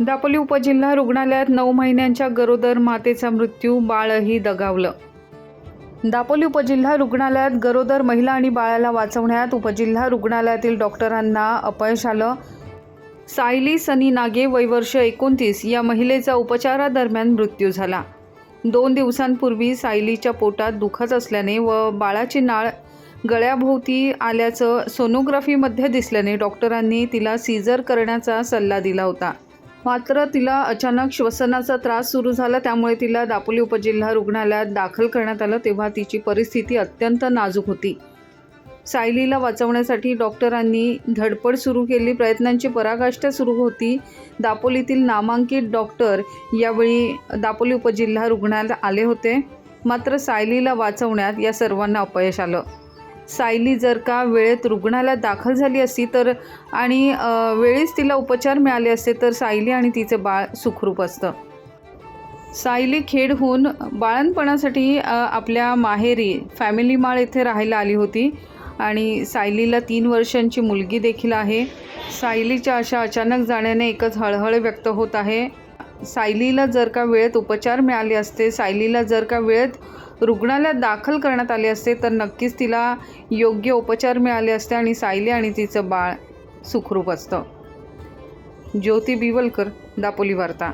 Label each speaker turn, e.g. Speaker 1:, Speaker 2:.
Speaker 1: दापोली उपजिल्हा रुग्णालयात नऊ महिन्यांच्या गरोदर मातेचा मृत्यू बाळही दगावलं. दापोली उपजिल्हा रुग्णालयात गरोदर महिला आणि बाळाला वाचवण्यात उपजिल्हा रुग्णालयातील डॉक्टरांना अपयश आलं. सायली सनी नागे वय वर्ष एकोणतीस या महिलेचा उपचारादरम्यान मृत्यू झाला. दोन दिवसांपूर्वी सायलीच्या पोटात दुखत असल्याने व बाळाची नाळ गळ्याभोवती आल्याचं सोनोग्राफीमध्ये दिसल्याने डॉक्टरांनी तिला सीझर करण्याचा सल्ला दिला होता. मात्र तिला अचानक श्वसनाचा त्रास सुरू झाला त्यामुळे तिला दापोली उपजिल्हा रुग्णालयात दाखल करण्यात आलं तेव्हा तिची परिस्थिती अत्यंत नाजूक होती. सायलीला वाचवण्यासाठी डॉक्टरांनी धडपड सुरू केली. प्रयत्नांची पराकाष्ठा सुरू होती. दापोलीतील नामांकित डॉक्टर यावेळी दापोली उपजिल्हा रुग्णालयात आले होते. मात्र सायलीला वाचवण्यात या सर्वांना अपयश आलं. सायली जर का वेळेत रुग्णालयात दाखल झाली असती तर आणि वेळीच तिला उपचार मिळाले असते तर सायली आणि तिचे बाळ सुखरूप असतं. सायली खेडहून बाळणपणासाठी आपल्या माहेरी फॅमिली माळ येथे राहायला आली होती आणि सायलीला तीन वर्षांची मुलगी देखील आहे. सायलीच्या अशा अचानक जाण्याने एकच हळहळ व्यक्त होत आहे. सायलीला जर का वेळेत उपचार मिळाले असते सायलीला जर का वेळेत रुग्णालयात दाखल करण्यात आले असते तर नक्कीच तिला योग्य उपचार मिळाले असते आणि सायली आणि तिचं बाळ सुखरूप असतं. ज्योती बिवलकर दापोली वार्ता.